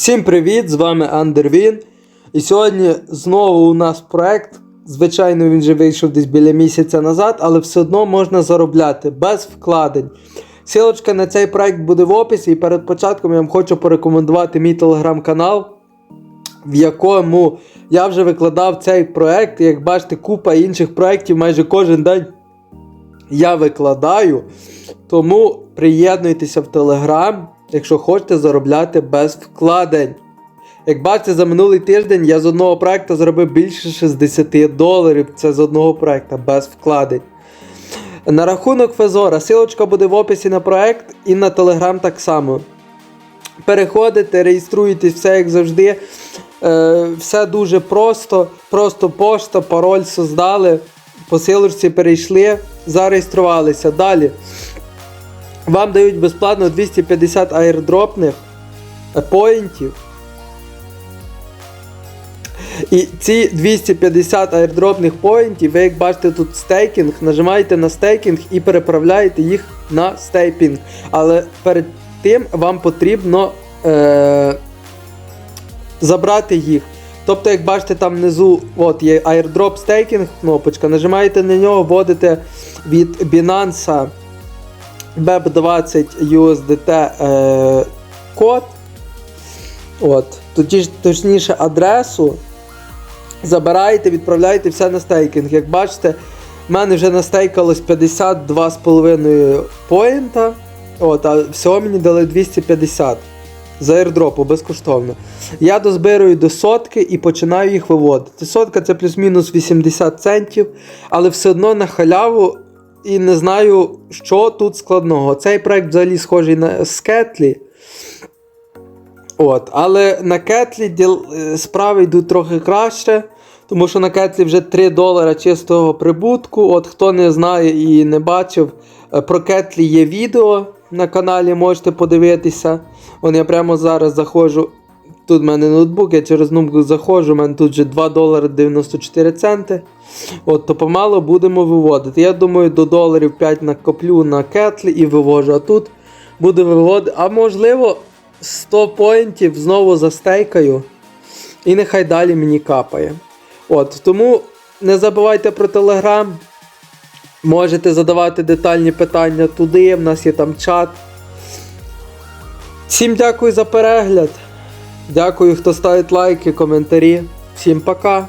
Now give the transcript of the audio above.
Всім привіт! З вами Андервін. І сьогодні знову у нас проект. Звичайно, він вже вийшов десь біля місяця назад, але все одно можна заробляти без вкладень. Силочка на цей проект буде в описі, і перед початком я вам хочу порекомендувати мій телеграм-канал, в якому я вже викладав цей проект. Як бачите, купа інших проєктів майже кожен день я викладаю. Тому приєднуйтеся в Телеграм, якщо хочете заробляти без вкладень. Як бачите, за минулий тиждень я з одного проекту заробив більше 60 доларів. Це з одного проекту без вкладень. На рахунок Фезора, силочка буде в описі на проект і на Телеграм так само. Переходите, реєструєтесь, все як завжди. Е, все дуже просто. Просто пошта, пароль создали, по силочці перейшли, зареєструвалися. Далі. Вам дають безплатно 250 аірдропних е, поінтів. І ці 250 аірдропних поінтів, ви як бачите тут стейкінг, нажимаєте на стейкінг і переправляєте їх на стейпінг. Але перед тим вам потрібно е- забрати їх. Тобто, як бачите, там внизу от є airdrop staking кнопочка, нажимаєте на нього, вводите від Binance BEP20 USDT е, код. От, тоді точніше адресу. Забираєте, відправляєте все на стейкінг. Як бачите, в мене вже настейкалось 52,5 поінта. От, а всього мені дали 250 за airdropу безкоштовно. Я дозбирую до сотки і починаю їх виводити. Сотка це плюс-мінус 80 центів, але все одно на халяву і не знаю, що тут складного. Цей проект взагалі схожий на Скетлі. От, Але на Кетлі діл... е, справи йдуть трохи краще, тому що на Кетлі вже 3 долара чистого прибутку. От Хто не знає і не бачив, е, про Кетлі є відео на каналі, можете подивитися. Вон я прямо зараз заходжу. Тут в мене ноутбук, я через ноутбук заходжу, у мене тут вже 2 долари 94 центи. От, то помало будемо виводити. Я думаю, до доларів 5 накоплю на кетлі і вивожу. А тут буду виводити. А можливо, 100 поінтів знову застейкаю. І нехай далі мені капає. От, тому не забувайте про телеграм. Можете задавати детальні питання туди, в нас є там чат. Всім дякую за перегляд. Дякую, хто ставить лайки, коментарі. Всім пока.